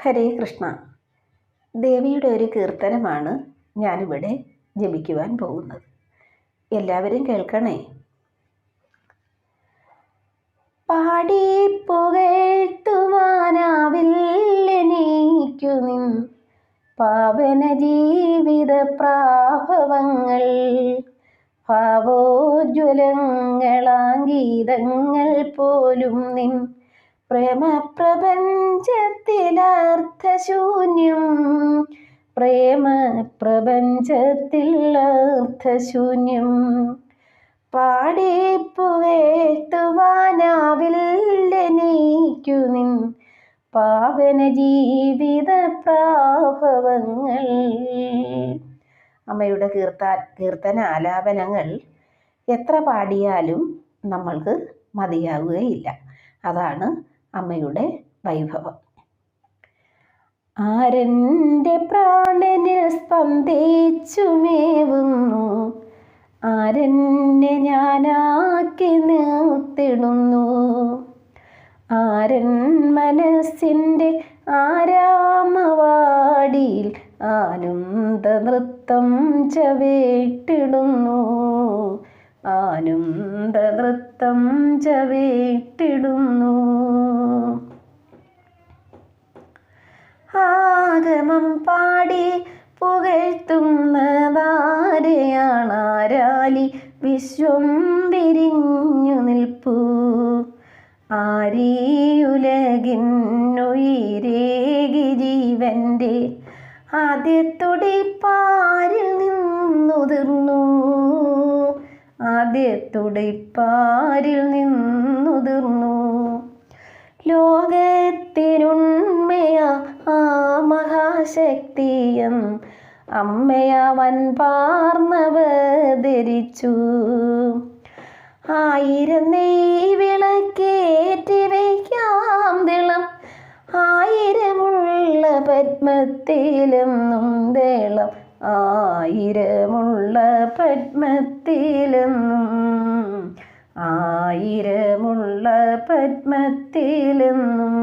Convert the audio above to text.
ഹരേ കൃഷ്ണ. ദേവിയുടെ ഒരു കീർത്തനമാണ് ഞാനിവിടെ ജപിക്കുവാൻ പോകുന്നത്. എല്ലാവരും കേൾക്കണേ? പാടി പുകഴ്ത്തുവാനാവില്ലെനിക്കു നിൻ പാവന ജീവിത പ്രാഭവങ്ങൾ ഭാവോജ്വലങ്ങളാംഗീതങ്ങൾ പോലും നിൻ പ്രേമപ്രപഞ്ചത്തിൽ അർത്ഥശൂന്യം. പാടിപ്പുകേട്ടുവാനാവില്ലെനിക്കു നിൻ പാവന ജീവിത പ്രാഭവങ്ങൾ അമ്മയുടെ കീർത്ത കീർത്തന ആലാപനങ്ങൾ എത്ര പാടിയാലും നമ്മൾക്ക് മതിയാവുകയില്ല. അതാണ് അമ്മയുടെ വൈഭവം. ആരെന്റെ പ്രാണനിൽ സ്പന്ദിച്ചുമേവുന്നു? ആരെന്നെ ഞാനാക്കി നിർത്തിടുന്നു ആരൻ മനസ്സിന്റെ ആരാമവാടിയിൽ ആനന്ദ നൃത്തം ചവേട്ടിടുന്നു. ആനന്ദ നൃത്തം ചവേട്ടിടുന്നു. പുകഴ്ത്തുന്നതാരെയാണാരാലി വിശ്വം വിരിഞ്ഞു നിൽപ്പൂ. ആരീയുലകിന്നുയിരേകി ജീവന്റെ ആദ്യത്തുടിപ്പാരിൽ നിന്നുതിർന്നു. ആദ്യത്തുടിപ്പാരിൽ നിന്നുതിർന്നു. ലോകത്തിനുണ്മയ ആ മഹാശക്തിയം അമ്മയവൻ പാർന്നവതരിച്ചു ആയിരം വിളക്കേറ്റി വയ്ക്കാം തിളം. ആയിരമുള്ള പത്മത്തിലെന്നും ദളം ആയിരമുള്ള പത്മത്തിലെന്നും ആയിരമുള്ള പത്മത്തിലെന്നും.